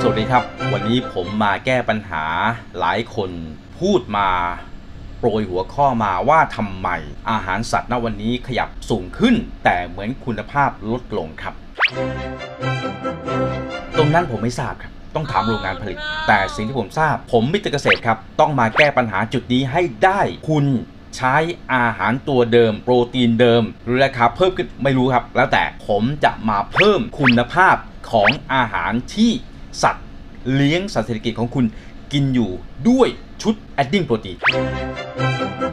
สวัสดีครับ วันนี้ผมมาแก้ปัญหาหลายคนพูดมา โปรยหัวข้อมาว่าทำไมอาหารสัตว์ณวันนี้ขยับสูงขึ้น แต่เหมือนคุณภาพลดลงครับ ตรงนั้นผมไม่ทราบครับต้องถามโรงงานผลิต แต่สิ่งที่ผมทราบ ผมมิตรเกษตรครับ ต้องมาแก้ปัญหาจุดนี้ให้ได้คุณใช้อาหารตัวเดิม โปรตีนเดิม หรือราคาเพิ่มขึ้นไม่รู้ครับ แล้วแต่ผมจะมาเพิ่มคุณภาพ ของอาหารที่สัตว์เลี้ยงสัตว์เศรษฐกิจของคุณกินอยู่ด้วยชุด adding โปรตีน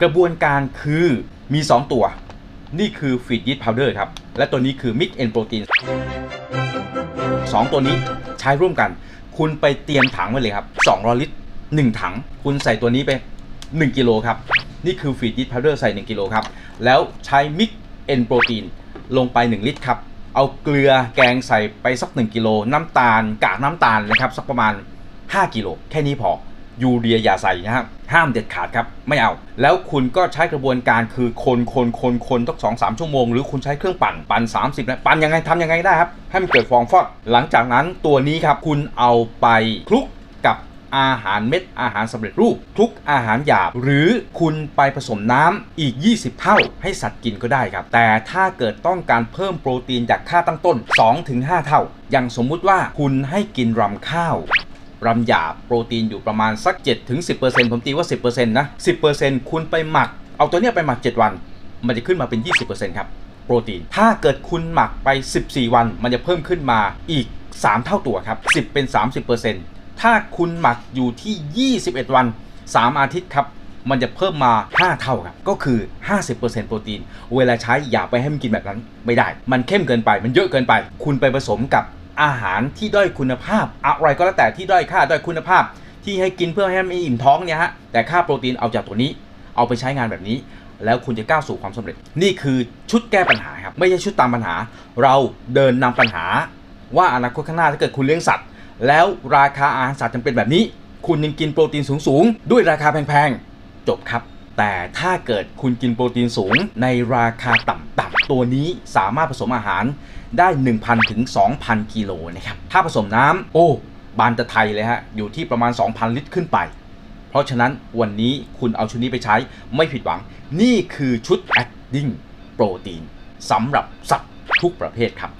กระบวนการคือมี 2 ตัว นี่คือ feed yeast powder ครับ และตัวนี้คือ mix and protein 2 ตัวนี้ใช้ร่วมกัน คุณไปเตรียมถังไว้เลยครับ 200 ลิตร 1 ถัง คุณใส่ตัวนี้ไป 1 กิโลครับ นี่คือ feed yeast powder ใส่ 1 กิโลครับ แล้วใช้ mix and protein ลงไป 1 ลิตรครับ เอาเกลือแกงใส่ไปสัก 1กิโลน้ำตาลกากน้ำตาลนะครับสักประมาณ 5กิโลแค่นี้พอยูเรียอย่าใส่นะครับห้ามเด็ดขาดครับไม่เอา แล้วคุณก็ใช้กระบวนการคือคนคนคนคนต้องสองสามชั่วโมง หรือคุณใช้เครื่องปั่นปั่น 30นะปั่นยังไงทำยังไงได้ครับให้มันเกิดฟองฟอดหลังจากนั้นตัวนี้ครับคุณเอาไปคลุกกับ อาหารเม็ดอาหารสำเร็จรูปคลุกอาหารหยาบ หรือคุณไปผสมน้ำอีก 20 เท่า ให้สัตว์กินก็ได้ครับ แต่ถ้าเกิดต้องการเพิ่มโปรตีนจากค่าตั้งต้น 2-5 เท่า อย่างสมมุติว่าคุณให้กินรำข้าวรำหยาบโปรตีนอยู่ประมาณสัก 7-10%ผมตีว่า 10%นะ 10%คุณไปหมัก เอาตัวเนี้ยไปหมัก 7 วัน มันจะขึ้นมาเป็น 20%ครับโปรตีน ถ้าเกิดคุณหมักไป 14 วัน มันจะเพิ่มขึ้นมาอีก 3 เท่าตัวครับ 10 เป็น 30% ถ้าคุณหมักอยู่ที่ 21 วัน 3 อาทิตย์ครับมันจะเพิ่มมา 5 เท่าครับ ก็คือ 50%โปรตีน เวลาใช้อย่าไปให้มันกินแบบนั้นไม่ได้ มันเข้มเกินไป มันเยอะเกินไป คุณไปผสมกับอาหารที่ด้อยคุณภาพ อะไรก็แล้วแต่ที่ด้อยค่าด้อยคุณภาพ ที่ให้กินเพื่อให้มันอิ่มท้องเนี่ยฮะ แต่ค่าโปรตีนเอาจากตัวนี้ เอาไปใช้งานแบบนี้ แล้วคุณจะก้าวสู่ความสำเร็จ นี่คือชุดแก้ปัญหาครับ ไม่ใช่ชุดตามปัญหา เราเดินนำปัญหา ว่าอนาคตข้างหน้าถ้าเกิดคุณเลี้ยงสัตว์ แล้วราคาอาหารสัตว์จำเป็นแบบนี้ คุณยังกินโปรตีนสูงๆ ด้วยราคาแพงๆ จบครับ แต่ถ้าเกิดคุณกินโปรตีนสูงในราคาต่ำๆตัวนี้สามารถผสมอาหารได้ 1,000ถึง2,000 กิโลนะครับถ้าผสมน้ำโอ้บานตะไทยเลยฮะอยู่ที่ประมาณ 2,000 ลิตรขึ้นไป เพราะฉะนั้นวันนี้คุณเอาชุดนี้ไปใช้ไม่ผิดหวัง นี่คือชุด Adding โปรตีนสำหรับสัตว์ทุกประเภทครับ